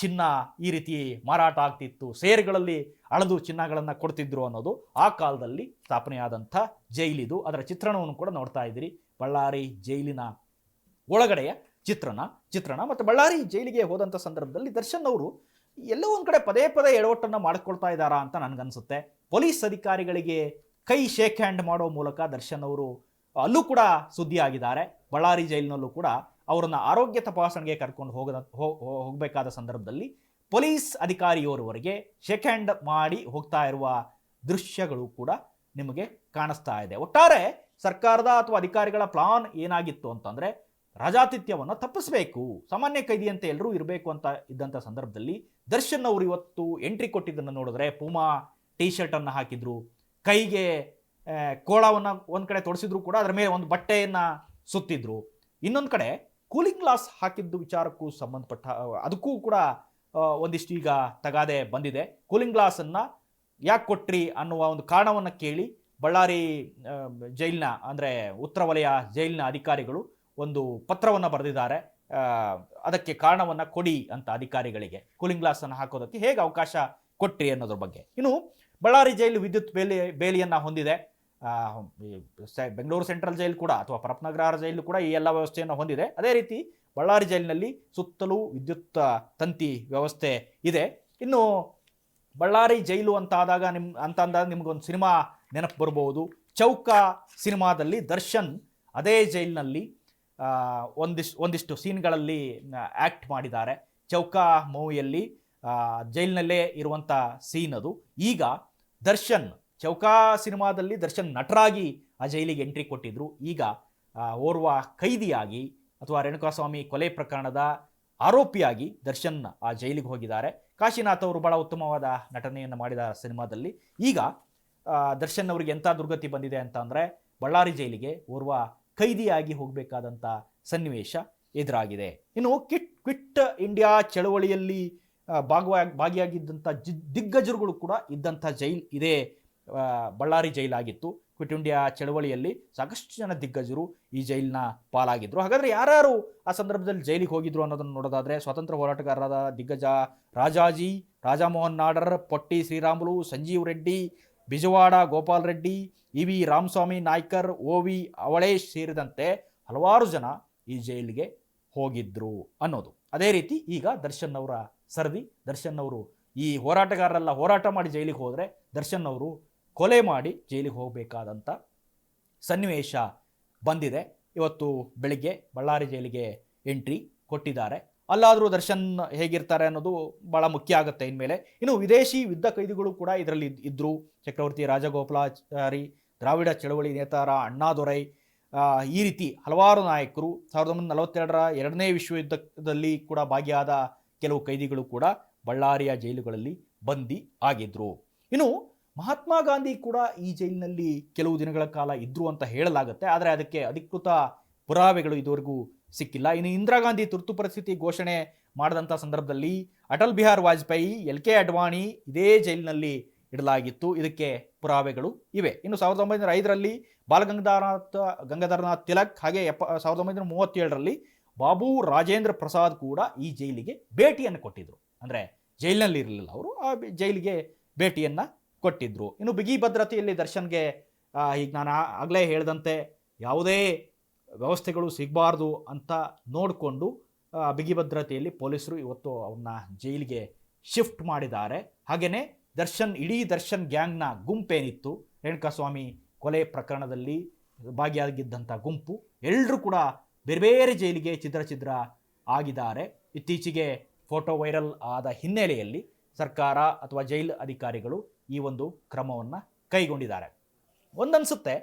ಚಿನ್ನ ಈ ರೀತಿ ಮಾರಾಟ ಆಗ್ತಿತ್ತು. ಸೇರ್ಗಳಲ್ಲಿ ಅಳದು ಚಿನ್ನಗಳನ್ನು ಕೊಡ್ತಿದ್ರು ಅನ್ನೋದು ಆ ಕಾಲದಲ್ಲಿ ಸ್ಥಾಪನೆಯಾದಂಥ ಜೈಲಿದು ಅದರ ಚಿತ್ರಣವನ್ನು ಕೂಡ ನೋಡ್ತಾ ಇದ್ದೀರಿ. ಬಳ್ಳಾರಿ ಜೈಲಿನ ಒಳಗಡೆಯ ಚಿತ್ರಣ ಚಿತ್ರಣ ಮತ್ತು ಬಳ್ಳಾರಿ ಜೈಲಿಗೆ ಹೋದಂಥ ಸಂದರ್ಭದಲ್ಲಿ ದರ್ಶನ್ ಅವರು ಎಲ್ಲೋ ಒಂದು ಕಡೆ ಪದೇ ಪದೇ ಎಡವಟ್ಟನ್ನು ಮಾಡಿಕೊಳ್ತಾ ಇದ್ದಾರಾ ಅಂತ ನನಗನ್ಸುತ್ತೆ. ಪೊಲೀಸ್ ಅಧಿಕಾರಿಗಳಿಗೆ ಕೈ ಶೇಕ್ ಹ್ಯಾಂಡ್ ಮಾಡೋ ಮೂಲಕ ದರ್ಶನ್ ಅವರು ಅಲ್ಲೂ ಕೂಡ ಸುದ್ದಿ ಆಗಿದ್ದಾರೆ ಬಳ್ಳಾರಿ ಜೈಲಿನಲ್ಲೂ ಕೂಡ ಅವರನ್ನು ಆರೋಗ್ಯ ತಪಾಸಣೆಗೆ ಕರ್ಕೊಂಡು ಹೋಗದ ಹೋಗಬೇಕಾದ ಸಂದರ್ಭದಲ್ಲಿ ಪೊಲೀಸ್ ಅಧಿಕಾರಿಯವರವರೆಗೆ ಶೇಕ್ ಹ್ಯಾಂಡ್ ಮಾಡಿ ಹೋಗ್ತಾ ಇರುವ ದೃಶ್ಯಗಳು ಕೂಡ ನಿಮಗೆ ಕಾಣಿಸ್ತಾ ಇದೆ. ಒಟ್ಟಾರೆ ಸರ್ಕಾರದ ಅಥವಾ ಅಧಿಕಾರಿಗಳ ಪ್ಲಾನ್ ಏನಾಗಿತ್ತು ಅಂತಂದರೆ ರಾಜಾತಿಥ್ಯವನ್ನು ತಪ್ಪಿಸಬೇಕು. ಸಾಮಾನ್ಯ ಕೈದಿಯಂತೆ ಎಲ್ಲರೂ ಇರಬೇಕು ಅಂತ ಇದ್ದಂಥ ಸಂದರ್ಭದಲ್ಲಿ ದರ್ಶನ್ ಅವರು ಇವತ್ತು ಎಂಟ್ರಿ ಕೊಟ್ಟಿದ್ದನ್ನು ನೋಡಿದ್ರೆ ಪೂಮಾ ಟೀ ಶರ್ಟನ್ನು ಹಾಕಿದ್ರು. ಕೈಗೆ ಕೋಳವನ್ನು ಒಂದು ಕಡೆ ತೊಡಿಸಿದ್ರು ಕೂಡ ಅದರ ಮೇಲೆ ಒಂದು ಬಟ್ಟೆಯನ್ನು ಸುತ್ತಿದ್ರು. ಇನ್ನೊಂದು ಕಡೆ ಕೂಲಿಂಗ್ ಗ್ಲಾಸ್ ಹಾಕಿದ್ದು ವಿಚಾರಕ್ಕೂ ಸಂಬಂಧಪಟ್ಟ, ಅದಕ್ಕೂ ಕೂಡ ಒಂದಿಷ್ಟು ಈಗ ತಗಾದೆ ಬಂದಿದೆ. ಕೂಲಿಂಗ್ ಗ್ಲಾಸನ್ನು ಯಾಕೆ ಕೊಟ್ರಿ ಅನ್ನುವ ಒಂದು ಕಾರಣವನ್ನು ಕೇಳಿ ಬಳ್ಳಾರಿ ಜೈಲಿನ, ಅಂದರೆ ಉತ್ತರ ವಲಯ ಜೈಲಿನ ಅಧಿಕಾರಿಗಳು ಒಂದು ಪತ್ರವನ್ನು ಬರೆದಿದ್ದಾರೆ. ಅದಕ್ಕೆ ಕಾರಣವನ್ನು ಕೊಡಿ ಅಂತ ಅಧಿಕಾರಿಗಳಿಗೆ ಕೂಲಿಂಗ್ ಗ್ಲಾಸನ್ನು ಹಾಕೋದಕ್ಕೆ ಹೇಗೆ ಅವಕಾಶ ಕೊಟ್ರಿ ಅನ್ನೋದ್ರ ಬಗ್ಗೆ. ಇನ್ನು ಬಳ್ಳಾರಿ ಜೈಲು ವಿದ್ಯುತ್ ಬೇಲಿ, ಬೇಲಿಯನ್ನು ಹೊಂದಿದೆ. ಬೆಂಗಳೂರು ಸೆಂಟ್ರಲ್ ಜೈಲು ಕೂಡ ಅಥವಾ ಪರಪ್ನಗರ ಜೈಲು ಕೂಡ ಈ ಎಲ್ಲ ವ್ಯವಸ್ಥೆಯನ್ನು ಹೊಂದಿದೆ. ಅದೇ ರೀತಿ ಬಳ್ಳಾರಿ ಜೈಲಿನಲ್ಲಿ ಸುತ್ತಲೂ ವಿದ್ಯುತ್ ತಂತಿ ವ್ಯವಸ್ಥೆ ಇದೆ. ಇನ್ನು ಬಳ್ಳಾರಿ ಜೈಲು ಅಂತ ಆದಾಗ ನಿಮ್, ಅಂತ ಅಂದಾಗ ನಿಮ್ಗೊಂದು ಸಿನಿಮಾ ನೆನಪು ಬರ್ಬೋದು. ಚೌಕ ಸಿನಿಮಾದಲ್ಲಿ ದರ್ಶನ್ ಅದೇ ಜೈಲಿನಲ್ಲಿ ಒಂದಿಷ್ಟು ಒಂದಿಷ್ಟು ಸೀನ್ಗಳಲ್ಲಿ ಆ್ಯಕ್ಟ್ ಮಾಡಿದ್ದಾರೆ. ಚೌಕ ಮೂವಿಯಲ್ಲಿ ಜೈಲಿನಲ್ಲೇ ಇರುವಂಥ ಸೀನ್ ಅದು. ಈಗ ದರ್ಶನ್ ಚೌಕಾ ಸಿನಿಮಾದಲ್ಲಿ ದರ್ಶನ್ ನಟರಾಗಿ ಆ ಜೈಲಿಗೆ ಎಂಟ್ರಿ ಕೊಟ್ಟಿದ್ರು. ಈಗ ಓರ್ವ ಕೈದಿಯಾಗಿ ಅಥವಾ ರೇಣುಕಾಸ್ವಾಮಿ ಕೊಲೆ ಪ್ರಕರಣದ ಆರೋಪಿಯಾಗಿ ದರ್ಶನ್ ಆ ಜೈಲಿಗೆ ಹೋಗಿದ್ದಾರೆ. ಕಾಶಿನಾಥ್ ಅವರು ಬಹಳ ಉತ್ತಮವಾದ ನಟನೆಯನ್ನು ಮಾಡಿದ ಸಿನಿಮಾದಲ್ಲಿ. ಈಗ ದರ್ಶನ್ ಅವರಿಗೆ ಎಂಥ ದುರ್ಗತಿ ಬಂದಿದೆ ಅಂತ ಅಂದರೆ ಬಳ್ಳಾರಿ ಜೈಲಿಗೆ ಓರ್ವ ಕೈದಿಯಾಗಿ ಹೋಗಬೇಕಾದಂಥ ಸನ್ನಿವೇಶ ಎದುರಾಗಿದೆ. ಇನ್ನು ಕಿಟ್, ಕ್ವಿಟ್ ಇಂಡಿಯಾ ಚಳವಳಿಯಲ್ಲಿ ಭಾಗವಾಗಿ ಭಾಗಿಯಾಗಿದ್ದಂಥ ಜಿ, ದಿಗ್ಗಜರುಗಳು ಕೂಡ ಇದ್ದಂಥ ಜೈಲ್ ಇದೇ ಬಳ್ಳಾರಿ ಜೈಲಾಗಿತ್ತು. ಕ್ವಿಟ್ ಇಂಡಿಯಾ ಚಳವಳಿಯಲ್ಲಿ ಸಾಕಷ್ಟು ಜನ ದಿಗ್ಗಜರು ಈ ಜೈಲಿನ ಪಾಲಾಗಿದ್ರು. ಹಾಗಾದ್ರೆ ಯಾರ್ಯಾರು ಆ ಸಂದರ್ಭದಲ್ಲಿ ಜೈಲಿಗೆ ಹೋಗಿದ್ರು ಅನ್ನೋದನ್ನು ನೋಡೋದಾದರೆ ಸ್ವಾತಂತ್ರ್ಯ ಹೋರಾಟಗಾರರಾದ ದಿಗ್ಗಜ Rajaji, Rajamohan Nadar, Potti Sriramulu, Sanjeev Reddy, Bijawada Gopal Reddy, E V Ramaswamy Naicker, O V Avalesh ಸೇರಿದಂತೆ ಹಲವಾರು ಜನ ಈ ಜೈಲಿಗೆ ಹೋಗಿದ್ರು ಅನ್ನೋದು. ಅದೇ ರೀತಿ ಈಗ ದರ್ಶನ್ ಅವರ ಸರದಿ, ದರ್ಶನ್ ಅವರು ಈ ಹೋರಾಟಗಾರರೆಲ್ಲ ಹೋರಾಟ ಮಾಡಿ ಜೈಲಿಗೆ ಹೋದರೆ ದರ್ಶನ್ ಅವರು ಕೊಲೆ ಮಾಡಿ ಜೈಲಿಗೆ ಹೋಗಬೇಕಾದಂಥ ಸನ್ನಿವೇಶ ಬಂದಿದೆ. ಇವತ್ತು ಬೆಳಿಗ್ಗೆ ಬಳ್ಳಾರಿ ಜೈಲಿಗೆ ಎಂಟ್ರಿ ಕೊಟ್ಟಿದ್ದಾರೆ. ಅಲ್ಲಾದರೂ ದರ್ಶನ್ ಹೇಗಿರ್ತಾರೆ ಅನ್ನೋದು ಭಾಳ ಮುಖ್ಯ ಆಗುತ್ತೆ ಇನ್ಮೇಲೆ. ಇನ್ನು ವಿದೇಶಿ ಯುದ್ಧ ಕೈದಿಗಳು ಕೂಡ ಇದರಲ್ಲಿ ಇದ್ದರು ಚಕ್ರವರ್ತಿ ರಾಜಗೋಪಾಲಾಚಾರಿ, ದ್ರಾವಿಡ ಚಳವಳಿ ನೇತಾರ ಅಣ್ಣಾದೊರೈ ಈ ರೀತಿ ಹಲವಾರು ನಾಯಕರು ಸಾವಿರದ ಒಂಬೈನೂರ ನಲವತ್ತೆರಡರ ಎರಡನೇ ವಿಶ್ವಯುದ್ಧದಲ್ಲಿ ಕೂಡ ಭಾಗಿಯಾದ ಕೆಲವು ಕೈದಿಗಳು ಕೂಡ ಬಳ್ಳಾರಿಯ ಜೈಲುಗಳಲ್ಲಿ ಬಂದಿ ಆಗಿದ್ರು. ಇನ್ನು ಮಹಾತ್ಮ ಗಾಂಧಿ ಕೂಡ ಈ ಜೈಲಿನಲ್ಲಿ ಕೆಲವು ದಿನಗಳ ಕಾಲ ಇದ್ರು ಅಂತ ಹೇಳಲಾಗುತ್ತೆ. ಆದರೆ ಅದಕ್ಕೆ ಅಧಿಕೃತ ಪುರಾವೆಗಳು ಇದುವರೆಗೂ ಸಿಕ್ಕಿಲ್ಲ. ಇನ್ನು ಇಂದಿರಾ ಗಾಂಧಿ ತುರ್ತು ಪರಿಸ್ಥಿತಿ ಘೋಷಣೆ ಮಾಡಿದಂಥ ಸಂದರ್ಭದಲ್ಲಿ ಅಟಲ್ ಬಿಹಾರ್ ವಾಜಪೇಯಿ, ಎಲ್ ಕೆ ಅಡ್ವಾಣಿ ಇದೇ ಜೈಲಿನಲ್ಲಿ ಇಡಲಾಗಿತ್ತು. ಇದಕ್ಕೆ ಪುರಾವೆಗಳು ಇವೆ. ಇನ್ನು ಸಾವಿರದ ಒಂಬೈನೂರ ಐದರಲ್ಲಿ ಬಾಲಗಂಗಾಧರನಾಥ, ಗಂಗಾಧರನಾಥ್ ತಿಲಕ್ ಹಾಗೆ ಎಪ್ಪ, ಸಾವಿರದ ಒಂಬೈನೂರ ಮೂವತ್ತೇಳರಲ್ಲಿ ಬಾಬು ರಾಜೇಂದ್ರ ಪ್ರಸಾದ್ ಕೂಡ ಈ ಜೈಲಿಗೆ ಭೇಟಿಯನ್ನು ಕೊಟ್ಟಿದ್ದರು ಅಂದರೆ ಜೈಲಿನಲ್ಲಿ ಇರಲಿಲ್ಲ ಅವರು, ಆ ಜೈಲಿಗೆ ಭೇಟಿಯನ್ನು ಕೊಟ್ಟಿದ್ರು. ಇನ್ನು ಬಿಗಿ ಭದ್ರತೆಯಲ್ಲಿ ದರ್ಶನ್ಗೆ ಈಗ ನಾನು ಆಗಲೇ ಹೇಳಿದಂತೆ ಯಾವುದೇ ವ್ಯವಸ್ಥೆಗಳು ಸಿಗಬಾರ್ದು ಅಂತ ನೋಡಿಕೊಂಡು ಬಿಗಿ ಭದ್ರತೆಯಲ್ಲಿ ಪೊಲೀಸರು ಇವತ್ತು ಅವನ್ನ ಜೈಲಿಗೆ ಶಿಫ್ಟ್ ಮಾಡಿದ್ದಾರೆ. ಹಾಗೆಯೇ ದರ್ಶನ್, ಇಡೀ ದರ್ಶನ್ ಗ್ಯಾಂಗ್ನ ಗುಂಪೇನಿತ್ತು. ರೇಣುಕಾಸ್ವಾಮಿ ಕೊಲೆ ಪ್ರಕರಣದಲ್ಲಿ ಭಾಗಿಯಾಗಿದ್ದಂಥ ಗುಂಪು ಎಲ್ಲರೂ ಕೂಡ ಬೇರೆ ಬೇರೆ ಜೈಲಿಗೆ ಚಿದ್ರ ಚಿದ್ರ ಆಗಿದ್ದಾರೆ. ಇತ್ತೀಚೆಗೆ ಫೋಟೋ ವೈರಲ್ ಆದ ಹಿನ್ನೆಲೆಯಲ್ಲಿ ಸರ್ಕಾರ ಅಥವಾ ಜೈಲು ಅಧಿಕಾರಿಗಳು ಈ ಒಂದು ಕ್ರಮವನ್ನು ಕೈಗೊಂಡಿದ್ದಾರೆ. ಒಂದನ್ಸುತ್ತೆ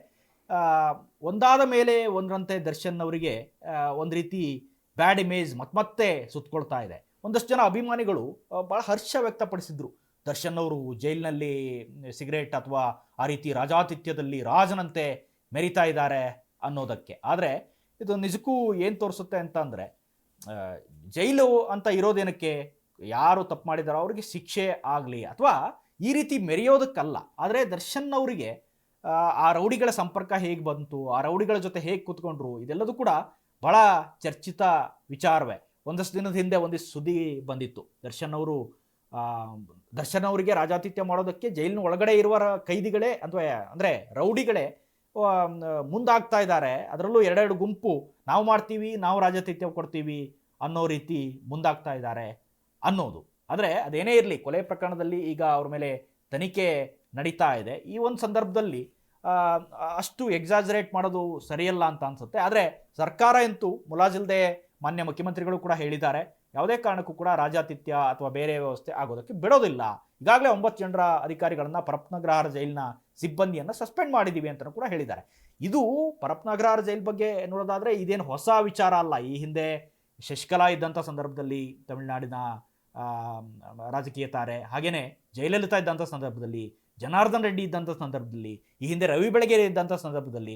ಒಂದಾದ ಮೇಲೆ ಒಂದರಂತೆ ದರ್ಶನ್ ಅವರಿಗೆ ಒಂದು ರೀತಿ ಬ್ಯಾಡ್ ಇಮೇಜ್ ಮತ್ತೆ ಸುತ್ತಕೊಳ್ತಾ ಇದೆ. ಒಂದಷ್ಟು ಜನ ಅಭಿಮಾನಿಗಳು ಭಾಳ ಹರ್ಷ ವ್ಯಕ್ತಪಡಿಸಿದ್ರು. ದರ್ಶನ್ ಅವರು ಜೈಲಿನಲ್ಲಿ ಸಿಗರೇಟ್ ಅಥವಾ ಆ ರೀತಿ ರಾಜಾತಿಥ್ಯದಲ್ಲಿ ರಾಜನಂತೆ ಮೆರಿತಾ ಇದ್ದಾರೆ ಅನ್ನೋದಕ್ಕೆ. ಆದರೆ ಇದು ನಿಜಕ್ಕೂ ಏನು ತೋರಿಸುತ್ತೆ ಅಂತ ಅಂದರೆ ಜೈಲು ಅಂತ ಇರೋದೇನಕ್ಕೆ ಯಾರು ತಪ್ಪು ಮಾಡಿದಾರೋ ಅವರಿಗೆ ಶಿಕ್ಷೆ ಆಗಲಿ ಅಥವಾ ಈ ರೀತಿ ಮೆರೆಯೋದಕ್ಕಲ್ಲ. ಆದರೆ ದರ್ಶನ್ ಅವರಿಗೆ ಆ, ರೌಡಿಗಳ ಸಂಪರ್ಕ ಹೇಗೆ ಬಂತು ಆ ರೌಡಿಗಳ ಜೊತೆ ಹೇಗೆ ಕೂತ್ಕೊಂಡ್ರು ಇದೆಲ್ಲದೂ ಕೂಡ ಬಹಳ ಚರ್ಚಿತ ವಿಚಾರವೇ. ಒಂದಷ್ಟು ದಿನದ ಹಿಂದೆ ಒಂದಿಷ್ಟು ಸುದ್ದಿ ಬಂದಿತ್ತು. ದರ್ಶನ್ ಅವರು ದರ್ಶನ್ ಅವರಿಗೆ ರಾಜಾತಿಥ್ಯ ಮಾಡೋದಕ್ಕೆ ಜೈಲಿನ ಒಳಗಡೆ ಇರುವ ಕೈದಿಗಳೇ ಅಥವಾ ಅಂದರೆ ರೌಡಿಗಳೇ ಮುಂದಾಗ್ತಾ ಇದ್ದಾರೆ. ಅದರಲ್ಲೂ ಎರಡೆರಡು ಗುಂಪು ನಾವು ಮಾಡ್ತೀವಿ ನಾವು ರಾಜಾತಿಥ್ಯ ಕೊಡ್ತೀವಿ ಅನ್ನೋ ರೀತಿ ಮುಂದಾಗ್ತಾ ಇದ್ದಾರೆ ಅನ್ನೋದು. ಆದರೆ ಅದೇನೇ ಇರಲಿ, ಕೊಲೆ ಪ್ರಕರಣದಲ್ಲಿ ಈಗ ಅವ್ರ ಮೇಲೆ ತನಿಖೆ ನಡೀತಾ ಇದೆ. ಈ ಒಂದು ಸಂದರ್ಭದಲ್ಲಿ ಅಷ್ಟು ಎಕ್ಸಾಜರೇಟ್ ಮಾಡೋದು ಸರಿಯಲ್ಲ ಅಂತ ಅನ್ಸುತ್ತೆ. ಆದರೆ ಸರ್ಕಾರ ಅಂತೂ ಮುಲಾಜಿಲ್ದೆ ಮಾನ್ಯ ಮುಖ್ಯಮಂತ್ರಿಗಳು ಕೂಡ ಹೇಳಿದ್ದಾರೆ, ಯಾವುದೇ ಕಾರಣಕ್ಕೂ ಕೂಡ ರಾಜಾತಿಥ್ಯ ಅಥವಾ ಬೇರೆ ವ್ಯವಸ್ಥೆ ಆಗೋದಕ್ಕೆ ಬಿಡೋದಿಲ್ಲ. ಈಗಾಗಲೇ ಒಂಬತ್ತು ಜನರ ಅಧಿಕಾರಿಗಳನ್ನು ಪರಪ್ನಗ್ರಹಾರ ಜೈಲಿನ ಸಿಬ್ಬಂದಿಯನ್ನು ಸಸ್ಪೆಂಡ್ ಮಾಡಿದ್ದೀವಿ ಅಂತಲೂ ಕೂಡ ಹೇಳಿದ್ದಾರೆ. ಇದು ಪರಪ್ನಗ್ರಹಾರ ಜೈಲ್ ಬಗ್ಗೆ ನೋಡೋದಾದರೆ ಇದೇನು ಹೊಸ ವಿಚಾರ ಅಲ್ಲ. ಈ ಹಿಂದೆ ಶಶಿಕಲಾ ಇದ್ದಂಥ ಸಂದರ್ಭದಲ್ಲಿ ತಮಿಳುನಾಡಿನ ರಾಜಕೀಯ ತಾರೆ. ಹಾಗೆಯೇ ಜಯಲಲಿತಾ ಇದ್ದಂಥ ಸಂದರ್ಭದಲ್ಲಿ, ಜನಾರ್ದನ್ ರೆಡ್ಡಿ ಇದ್ದಂಥ ಸಂದರ್ಭದಲ್ಲಿ, ಈ ಹಿಂದೆ ರವಿ ಬೆಳಗೆರೆ ಇದ್ದಂಥ ಸಂದರ್ಭದಲ್ಲಿ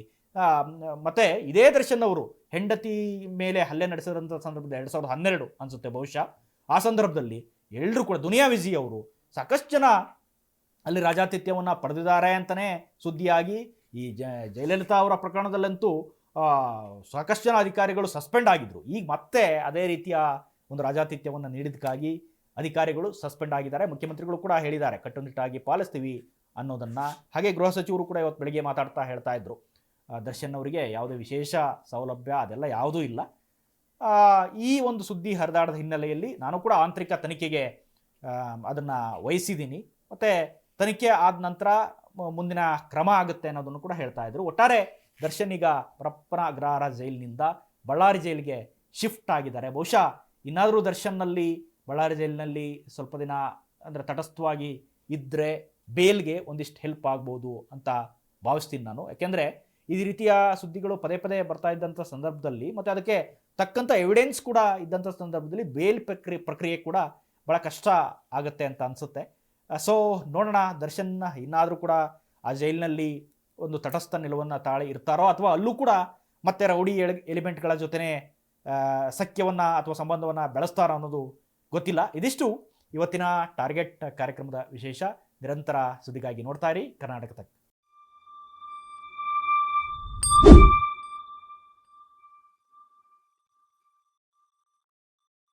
ಮತ್ತೆ ಇದೇ ದರ್ಶನ್ ಅವರು ಹೆಂಡತಿ ಮೇಲೆ ಹಲ್ಲೆ ನಡೆಸಿದಂಥ ಸಂದರ್ಭದಲ್ಲಿ ಎರಡು ಸಾವಿರದ ಹನ್ನೆರಡು ಅನ್ಸುತ್ತೆ ಬಹುಶಃ. ಆ ಸಂದರ್ಭದಲ್ಲಿ ಎಲ್ಲರೂ ಕೂಡ ದುನಿಯಾ ವಿಜಿ ಅವರು ಸಾಕಷ್ಟು ಜನ ಅಲ್ಲಿ ರಾಜಾತಿಥ್ಯವನ್ನು ಪಡೆದಿದ್ದಾರೆ ಅಂತಲೇ ಸುದ್ದಿಯಾಗಿ ಈ ಜ, ಜಯಲಲಿತಾ ಅವರ ಪ್ರಕರಣದಲ್ಲಂತೂ ಸಾಕಷ್ಟು ಜನ ಅಧಿಕಾರಿಗಳು ಸಸ್ಪೆಂಡ್ ಆಗಿದ್ರು. ಈಗ ಮತ್ತೆ ಅದೇ ರೀತಿಯ ಒಂದು ರಾಜಾತಿಥ್ಯವನ್ನು ನೀಡಿದ್ದಕ್ಕಾಗಿ ಅಧಿಕಾರಿಗಳು ಸಸ್ಪೆಂಡ್ ಆಗಿದ್ದಾರೆ. ಮುಖ್ಯಮಂತ್ರಿಗಳು ಕೂಡ ಹೇಳಿದ್ದಾರೆ ಕಟ್ಟುನಿಟ್ಟಾಗಿ ಪಾಲಿಸ್ತೀವಿ ಅನ್ನೋದನ್ನು. ಹಾಗೆ ಗೃಹ ಸಚಿವರು ಕೂಡ ಇವತ್ತು ಬೆಳಗ್ಗೆ ಮಾತಾಡ್ತಾ ಹೇಳ್ತಾ ಇದ್ರು. ಆ, ದರ್ಶನ್ ಅವರಿಗೆ ಯಾವುದೇ ವಿಶೇಷ ಸೌಲಭ್ಯ ಅದೆಲ್ಲ ಯಾವುದೂ ಇಲ್ಲ. ಈ ಒಂದು ಸುದ್ದಿ ಹರಿದಾಡದ ಹಿನ್ನೆಲೆಯಲ್ಲಿ ನಾನು ಕೂಡ ಆಂತರಿಕ ತನಿಖೆಗೆ ಅದನ್ನು ವಹಿಸಿದ್ದೀನಿ. ಮತ್ತು ತನಿಖೆ ಆದ ನಂತರ ಮುಂದಿನ ಕ್ರಮ ಆಗುತ್ತೆ ಅನ್ನೋದನ್ನು ಕೂಡ ಹೇಳ್ತಾ ಇದ್ರು. ಒಟ್ಟಾರೆ ದರ್ಶನ್ ಈಗ ಪರಪ್ಪನ ಅಗ್ರಹಾರ ಜೈಲಿನಿಂದ ಬಳ್ಳಾರಿ ಜೈಲಿಗೆ ಶಿಫ್ಟ್ ಆಗಿದ್ದಾರೆ. ಬಹುಶಃ ಇನ್ನಾದರೂ ದರ್ಶನ್ನಲ್ಲಿ, ಬಳ್ಳಾರಿ ಜೈಲಿನಲ್ಲಿ ಸ್ವಲ್ಪ ದಿನ ಅಂದರೆ ತಟಸ್ಥವಾಗಿ ಇದ್ದರೆ ಬೇಲ್ಗೆ ಒಂದಿಷ್ಟು ಹೆಲ್ಪ್ ಆಗ್ಬೋದು ಅಂತ ಭಾವಿಸ್ತೀನಿ ನಾನು. ಯಾಕೆಂದರೆ ಈ ರೀತಿಯ ಸುದ್ದಿಗಳು ಪದೇ ಪದೇ ಬರ್ತಾ ಇದ್ದಂಥ ಸಂದರ್ಭದಲ್ಲಿ ಮತ್ತು ಅದಕ್ಕೆ ತಕ್ಕಂಥ ಎವಿಡೆನ್ಸ್ ಕೂಡ ಇದ್ದಂಥ ಸಂದರ್ಭದಲ್ಲಿ ಬೇಲ್ ಪ್ರಕ್ರಿ, ಪ್ರಕ್ರಿಯೆ ಕೂಡ ಭಾಳ ಕಷ್ಟ ಆಗುತ್ತೆ ಅಂತ ಅನಿಸುತ್ತೆ. ಸೊ ನೋಡೋಣ ದರ್ಶನ್ ಇನ್ನಾದರೂ ಕೂಡ ಆ ಜೈಲಿನಲ್ಲಿ ಒಂದು ತಟಸ್ಥ ನಿಲುವನ್ನು ತಾಳಿ ಇರ್ತಾರೋ ಅಥವಾ ಅಲ್ಲೂ ಕೂಡ ಮತ್ತೆ ರೌಡಿ ಎಲ್- ಎಲಿಮೆಂಟ್ಗಳ ಜೊತೆನೇ ಸಖ್ಯವನ್ನು ಅಥವಾ ಸಂಬಂಧವನ್ನು ಬೆಳೆಸ್ತಾರ ಅನ್ನೋದು ಗೊತ್ತಿಲ್ಲ. ಇದಿಷ್ಟು ಇವತ್ತಿನ ಟಾರ್ಗೆಟ್ ಕಾರ್ಯಕ್ರಮದ ವಿಶೇಷ. ನಿರಂತರ ಸುದ್ದಿಗಾಗಿ ನೋಡ್ತಾ ಇರಿ. ಕರ್ನಾಟಕ